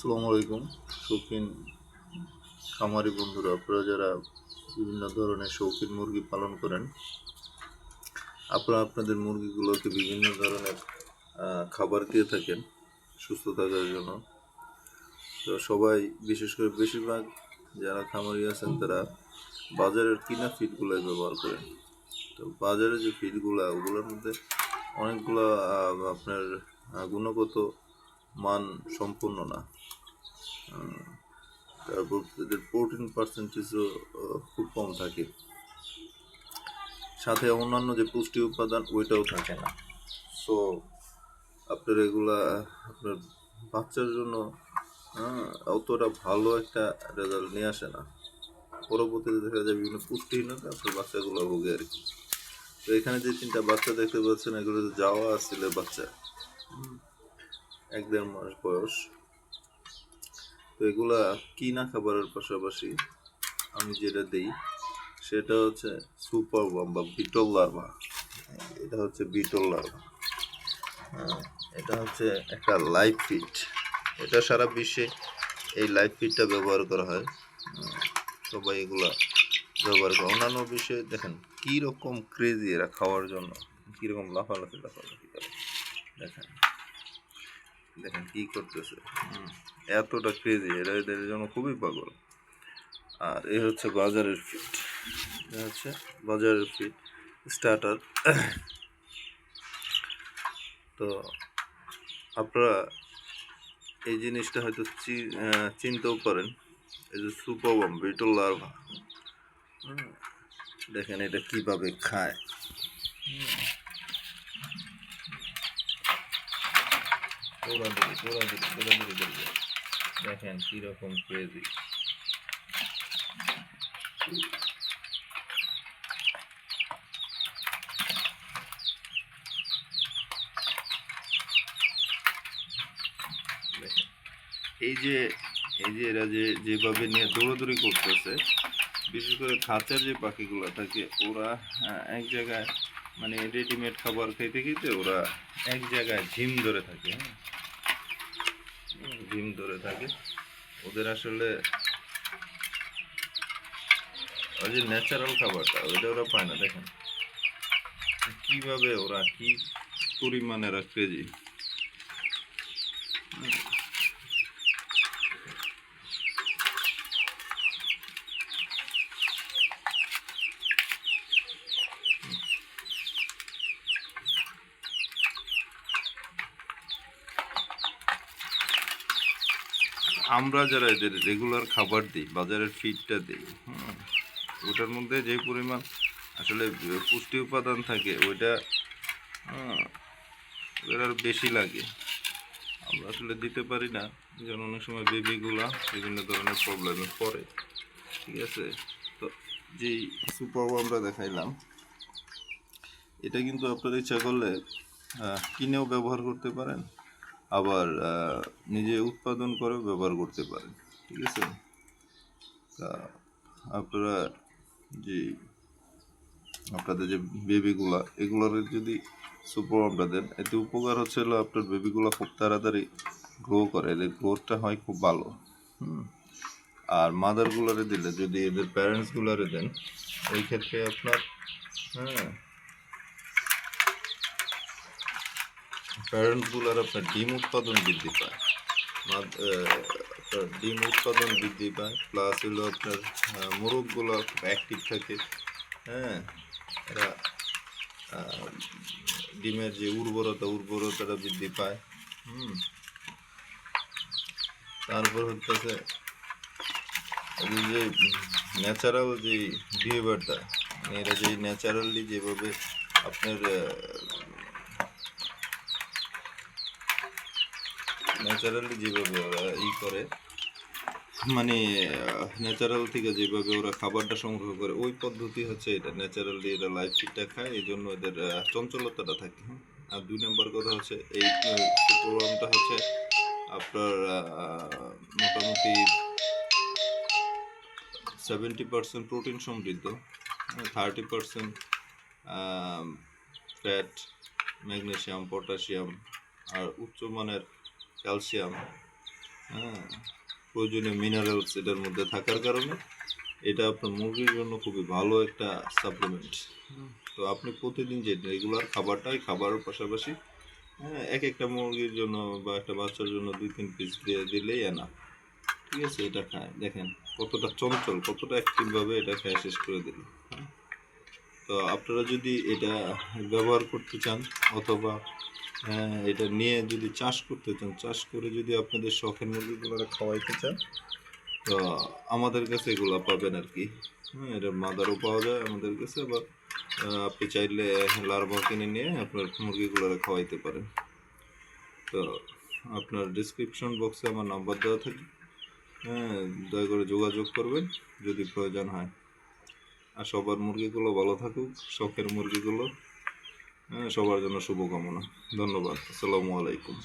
আসসালামু আলাইকুম। শৌখিন, খামারি বন্ধুরা, আপনারা যারা বিভিন্ন ধরনের শৌখিন মুরগি পালন করেন, আপনারা আপনাদের মুরগিগুলোকে বিভিন্ন ধরনের খাবার দিয়ে থাকেন সুস্থ থাকার জন্য। তো সবাই, বিশেষ করে বেশিরভাগ যারা খামারি আছেন, তারা বাজারের কিনা ফিডগুলোই ব্যবহার করেন। তো বাজারে যে ফিডগুলো, ওগুলোর মধ্যে অনেকগুলো আপনার গুণগত মান সম্পূর্ণ না। তারপর এদের প্রোটিন পার্সেন্টেজও খুব কম থাকে। সাথে অন্যান্য যে পুষ্টি উপাদান, ওইটাও থাকে না। সো আপনার এগুলা, আপনার বাচ্চার জন্য অতটা ভালো একটা রেজাল্ট নিয়ে আসে না। পরবর্তীতে দেখা যায় বিভিন্ন পুষ্টিহীনতা আপনার বাচ্চাগুলো ভোগে আর কি। তো এখানে যে তিনটা বাচ্চা দেখতে পাচ্ছেন এগুলো যাওয়া আসলে বাচ্চা। এক দেড় মাস বয়স। তো এগুলা কিনা খাবারের পাশাপাশি আমি যেটা দিই সেটা হচ্ছে সুপার বাম বা বিটল লার্ভা। এটা হচ্ছে বিটল লার্ভা। হ্যাঁ, এটা হচ্ছে একটা লাইফ ফিট এটা সারা বিশ্বে এই লাইফ ফিটটা ব্যবহার করা হ্যাঁ, সবাই এগুলা ব্যবহার করে। অন্যান্য বিষয়ে দেখেন কীরকম ক্রেজি এরা খাওয়ার জন্য কীরকম লাফালাফি লাফালাফি করে। দেখেন। দেখেন কি করতেছে। এতটা ক্রেজি এরা এদের জন্য খুবই পাগল। আর এ হচ্ছে বাজারের ফিট হচ্ছে বাজারের ফিট স্টার্টার তো আপনারা এই জিনিসটা হয়তো চিনতেও পারেন। এই যে সুপারবম, বিটল লার্ভা। দেখেন এটা কীভাবে খায়। দেখেন কীরকম ক্রেজি এই যে এই যে এরা যে, যেভাবে নিয়ে দৌড়াদৌড়ি করতেছে, বিশেষ করে খাঁচার যে পাখিগুলো থাকে ওরা এক জায়গায় মানে রেডিমেড খাবার খাইতে খেতে ওরা এক জায়গায় ঝিম ধরে থাকে হ্যাঁ? ঝিম ধরে থাকে। ওদের আসলে ওই যে ন্যাচারাল খাবারটা, ওইটা ওরা পায় না, দেখেন। কীভাবে ওরা কী পরিমাণে ওরা ক্রেজি আমরা যারা এদের রেগুলার খাবার দিই বাজারের ফিডটা দিই ওটার মধ্যে যে পরিমাণ আসলে পুষ্টি উপাদান থাকে, ওইটা ওদের আর বেশি লাগে। আমরা আসলে দিতে পারি না যেন অনেক সময় বেবিগুলা বিভিন্ন ধরনের প্রবলেমে পড়ে, ঠিক আছে? তো যেই সুপার আমরা দেখাইলাম, এটা কিন্তু আপনারা ইচ্ছা করলে কিনেও ব্যবহার করতে পারেন। আবার নিজে উৎপাদন করেও ব্যবহার করতে পারেন, ঠিক আছে? তা আপনারা যে আপনাদের যে বেবিগুলা, এগুলোর যদি সুপার আমরা দেন, এতে উপকার হচ্ছে হলো আপনার বেবিগুলো খুব তাড়াতাড়ি গ্রো করে, এদের গ্রোথটা হয় খুব ভালো, হুম? আর মাদারগুলারে দিলে যদি এদের প্যারেন্টসগুলারে দেন ওই ক্ষেত্রে আপনার হ্যাঁ প্যারেন্টসগুলার আপনার ডিম উৎপাদন বৃদ্ধি পায় মাদ- আহ, আপনার ডিম উৎপাদন বৃদ্ধি পায় প্লাস হলো আপনার আহ, মোরগগুলো খুব অ্যাক্টিভ থাকে হ্যাঁ এরা আহ, ডিমের যে উর্বরতা উর্বরতাটা বৃদ্ধি পায় হুম তারপর হচ্ছে এই যে ন্যাচারাল যে বিহেভিয়ারটা এরা যে ন্যাচারালি যেভাবে আপনার ন্যাচারালি যেভাবে ওরা ই করে মানে ন্যাচারাল থেকে যেভাবে ওরা খাবারটা সংগ্রহ করে, ওই পদ্ধতি হচ্ছে এটা, ন্যাচারালি এরা লাইফ ফিটটা খায়, এই জন্য এদের চঞ্চলতাটা থাকে। আর দুই নম্বর কথা হচ্ছে, এই প্রোগ্রামটা হচ্ছে আপনার মোটামুটি সেভেন্টি পার্সেন্ট প্রোটিন সমৃদ্ধ thirty percent fat magnesium potassium আর উচ্চমানের ক্যালসিয়াম হ্যাঁ প্রয়োজনীয় মিনারেলস এটার মধ্যে থাকার কারণে এটা আপনার মুরগির জন্য খুবই ভালো একটা সাপ্লিমেন্ট তো আপনি প্রতিদিন যে রেগুলার খাবারটাই খাবারের পাশাপাশি হ্যাঁ এক একটা মুরগির জন্য বা একটা বাচ্চার জন্য দুই তিন পিস দিয়ে দিলেই এনা ঠিক আছে, এটা খায়। দেখেন কতটা চঞ্চল, কতটা অ্যাক্টিভভাবে এটা খায়, শেষ করে দিল? তো আপনারা যদি এটা ব্যবহার করতে চান অথবা এটা নিয়ে যদি চাষ করতে চান, চাষ করে যদি আপনাদের শখের মুরগিগুলো খাওয়াইতে চান, তো আমাদের কাছে এগুলো পাবেন আর কি। হ্যাঁ এটার মাদারও পাওয়া যায় আমাদের কাছে, আবার আপনি চাইলে লার্ভা কিনে নিয়ে আপনার মুরগিগুলো খাওয়াইতে পারেন। তো আপনার ডিসক্রিপশন বক্সে আমার নাম্বার দেওয়া থাকে হ্যাঁ দয়া করে যোগাযোগ করবেন, যদি প্রয়োজন হয়। আর সবার মুরগিগুলো ভালো থাকুক শখের মুরগিগুলো হ্যাঁ সবার জন্য শুভকামনা। ধন্যবাদ। আসসালামু আলাইকুম।